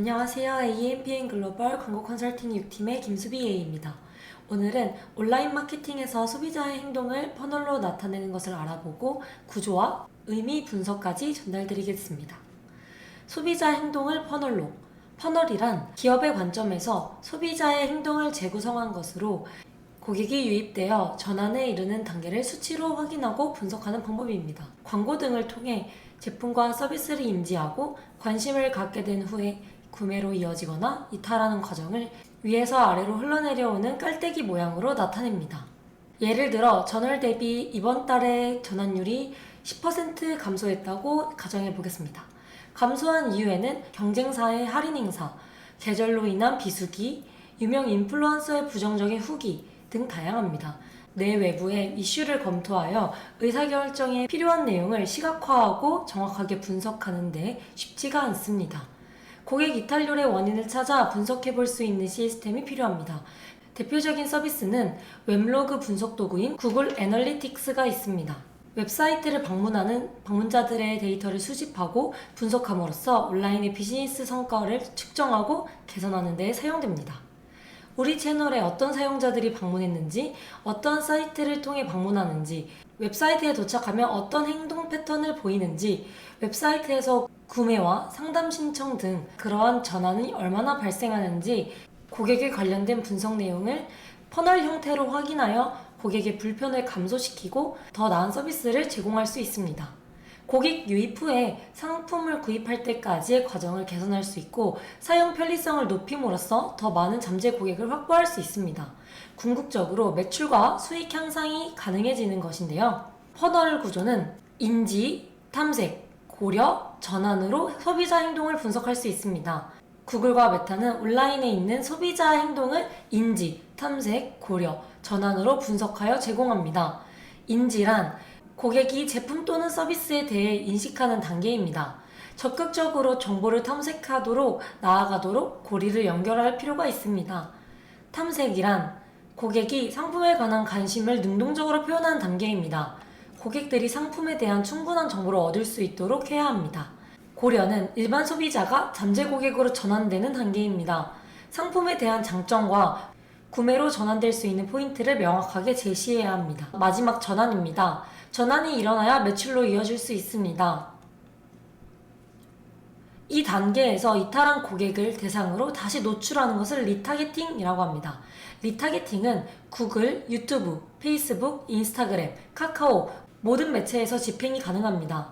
안녕하세요. AMPN 글로벌 광고 컨설팅 6팀의 김수비 A입니다. 오늘은 온라인 마케팅에서 소비자의 행동을 퍼널로 나타내는 것을 알아보고 구조와 의미 분석까지 전달드리겠습니다. 소비자 행동을 퍼널로 퍼널이란 기업의 관점에서 소비자의 행동을 재구성한 것으로 고객이 유입되어 전환에 이르는 단계를 수치로 확인하고 분석하는 방법입니다. 광고 등을 통해 제품과 서비스를 인지하고 관심을 갖게 된 후에 구매로 이어지거나 이탈하는 과정을 위에서 아래로 흘러내려오는 깔때기 모양으로 나타냅니다. 예를 들어 전월 대비 이번 달에 전환율이 10% 감소했다고 가정해 보겠습니다. 감소한 이유에는 경쟁사의 할인 행사, 계절로 인한 비수기, 유명 인플루언서의 부정적인 후기 등 다양합니다. 내 외부의 이슈를 검토하여 의사결정에 필요한 내용을 시각화하고 정확하게 분석하는데 쉽지가 않습니다. 고객 이탈률의 원인을 찾아 분석해 볼 수 있는 시스템이 필요합니다. 대표적인 서비스는 웹로그 분석 도구인 구글 애널리틱스가 있습니다. 웹사이트를 방문하는 방문자들의 데이터를 수집하고 분석함으로써 온라인의 비즈니스 성과를 측정하고 개선하는 데 사용됩니다. 우리 채널에 어떤 사용자들이 방문했는지, 어떤 사이트를 통해 방문하는지, 웹사이트에 도착하면 어떤 행동 패턴을 보이는지, 웹사이트에서 구매와 상담 신청 등 그러한 전환이 얼마나 발생하는지 고객에 관련된 분석 내용을 퍼널 형태로 확인하여 고객의 불편을 감소시키고 더 나은 서비스를 제공할 수 있습니다. 고객 유입 후에 상품을 구입할 때까지의 과정을 개선할 수 있고 사용 편리성을 높임으로써 더 많은 잠재 고객을 확보할 수 있습니다. 궁극적으로 매출과 수익 향상이 가능해지는 것인데요. 퍼널 구조는 인지, 탐색, 고려, 전환으로 소비자 행동을 분석할 수 있습니다. 구글과 메타는 온라인에 있는 소비자 행동을 인지, 탐색, 고려, 전환으로 분석하여 제공합니다. 인지란 고객이 제품 또는 서비스에 대해 인식하는 단계입니다. 적극적으로 정보를 탐색하도록 나아가도록 고리를 연결할 필요가 있습니다. 탐색이란 고객이 상품에 관한 관심을 능동적으로 표현하는 단계입니다. 고객들이 상품에 대한 충분한 정보를 얻을 수 있도록 해야 합니다. 고려는 일반 소비자가 잠재 고객으로 전환되는 단계입니다. 상품에 대한 장점과 구매로 전환될 수 있는 포인트를 명확하게 제시해야 합니다. 마지막 전환입니다. 전환이 일어나야 매출로 이어질 수 있습니다. 이 단계에서 이탈한 고객을 대상으로 다시 노출하는 것을 리타게팅이라고 합니다. 리타게팅은 구글, 유튜브, 페이스북, 인스타그램, 카카오 모든 매체에서 집행이 가능합니다.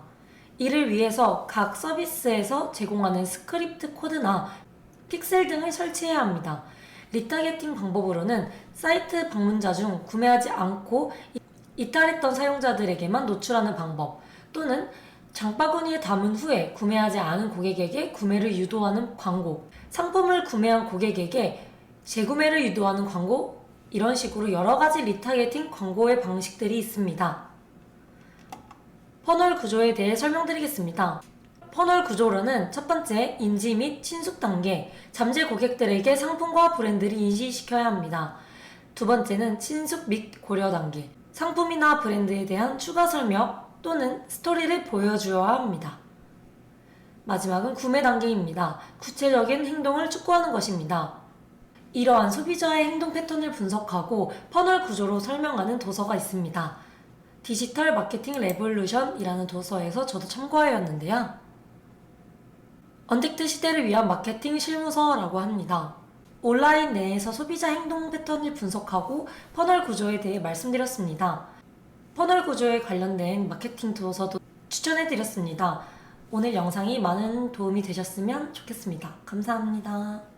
이를 위해서 각 서비스에서 제공하는 스크립트 코드나 픽셀 등을 설치해야 합니다. 리타게팅 방법으로는 사이트 방문자 중 구매하지 않고 이탈했던 사용자들에게만 노출하는 방법 또는 장바구니에 담은 후에 구매하지 않은 고객에게 구매를 유도하는 광고, 상품을 구매한 고객에게 재구매를 유도하는 광고, 이런 식으로 여러 가지 리타게팅 광고의 방식들이 있습니다. 퍼널 구조에 대해 설명드리겠습니다. 퍼널 구조로는 첫 번째, 인지 및 친숙 단계, 잠재 고객들에게 상품과 브랜드를 인지시켜야 합니다. 두 번째는 친숙 및 고려 단계, 상품이나 브랜드에 대한 추가 설명 또는 스토리를 보여주어야 합니다. 마지막은 구매 단계입니다. 구체적인 행동을 촉구하는 것입니다. 이러한 소비자의 행동 패턴을 분석하고 퍼널 구조로 설명하는 도서가 있습니다. 디지털 마케팅 레볼루션이라는 도서에서 저도 참고하였는데요. 언택트 시대를 위한 마케팅 실무서라고 합니다. 온라인 내에서 소비자 행동 패턴을 분석하고 퍼널 구조에 대해 말씀드렸습니다. 퍼널 구조에 관련된 마케팅 도서도 추천해드렸습니다. 오늘 영상이 많은 도움이 되셨으면 좋겠습니다. 감사합니다.